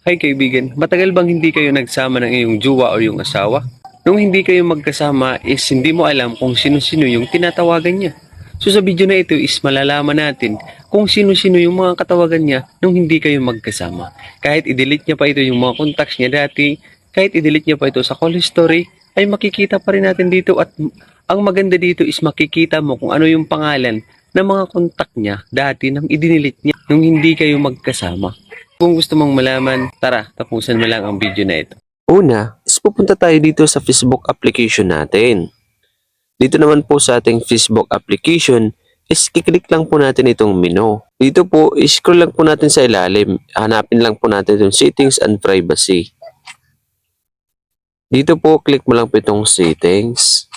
Hi kaibigan, matagal bang hindi kayo nagsama ng iyong jowa o yung asawa? Nung hindi kayo magkasama is hindi mo alam kung sino-sino yung tinatawagan niya. So sa video na ito is malalaman natin kung sino-sino yung mga katawagan niya nung hindi kayo magkasama. Kahit i-delete niya pa ito yung mga contacts niya dati, kahit i-delete niya pa ito sa call history, ay makikita pa rin natin dito at ang maganda dito is makikita mo kung ano yung pangalan ng mga contact niya dati nang i-delete niya nung hindi kayo magkasama. Kung gusto mong malaman, tara, tapusan mo lang ang video na ito. Una, is pupunta tayo dito sa Facebook application natin. Dito naman po sa ating Facebook application, is kiklik lang po natin itong menu. Dito po, scroll lang po natin sa ilalim. Hanapin lang po natin itong settings and privacy. Dito po, click mo lang po itong settings.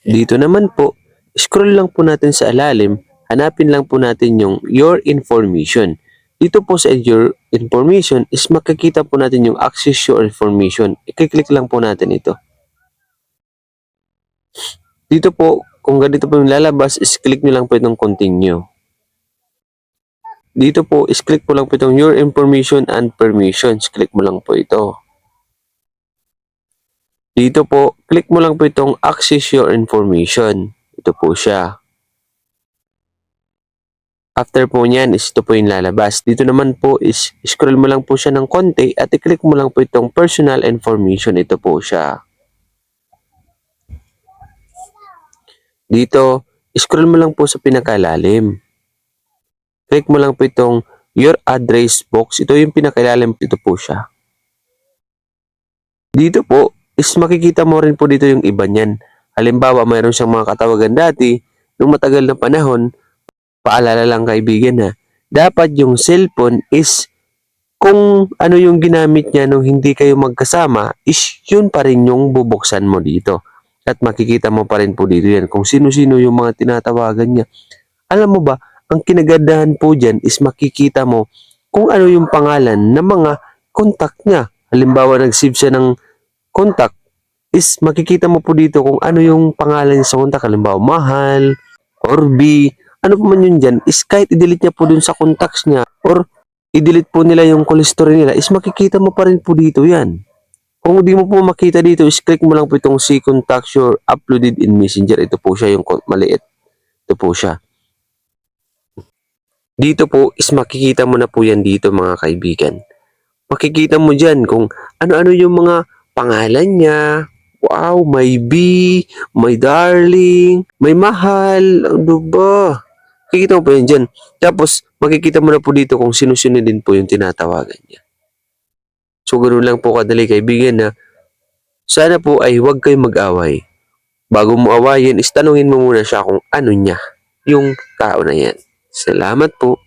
Dito naman po, scroll lang po natin sa ilalim. Hanapin lang po natin yung your information. Dito po sa your information is makikita po natin yung access your information. I-click lang po natin ito. Dito po, kung ganito po yung lalabas, is click nyo lang po itong continue. Dito po, is click po lang po itong your information and permissions. Click mo lang po ito. Dito po, click mo lang po itong access your information. Ito po siya. After po niyan is ito po yung lalabas. Dito naman po is scroll mo lang po siya ng konti at i-click mo lang po itong personal information. Ito po siya. Dito, scroll mo lang po sa pinakalalim. Click mo lang po itong your address box. Ito yung pinakalalim. Ito po siya. Dito po is makikita mo rin po dito yung iba niyan. Halimbawa, mayroon siyang mga katawagan dati nung matagal na panahon paalala lang kaibigan ha, dapat yung cellphone is kung ano yung ginamit niya nung hindi kayo magkasama, is yun pa rin yung bubuksan mo dito. At makikita mo pa rin po dito yan kung sino-sino yung mga tinatawagan niya. Alam mo ba, ang kinagandahan po dyan is makikita mo kung ano yung pangalan ng mga contact niya. Halimbawa, nag-save siya ng contact, is makikita mo po dito kung ano yung pangalan niya sa contact. Halimbawa, Mahal, Orbi, ano po man yun dyan, is kahit i-delete niya po dun sa contacts niya or i-delete po nila yung call nila, is makikita mo pa rin po dito yan. Kung di mo po makita dito, is click mo lang po itong see contacts your uploaded in Messenger. Ito po siya yung maliit. Ito po siya. Dito po is makikita mo na po yan dito mga kaibigan. Makikita mo dyan kung ano-ano yung mga pangalan niya, Wow, may B, may darling, may mahal, ano ba? Kikita mo pa yun dyan. Tapos, makikita mo na po dito kung sino-sino din po yung tinatawagan niya. So, ganoon lang po kadali kaibigan na sana po ay huwag kayong mag-away. Bago mo awayin, is mo muna siya kung ano niya, yung tao na yan. Salamat po.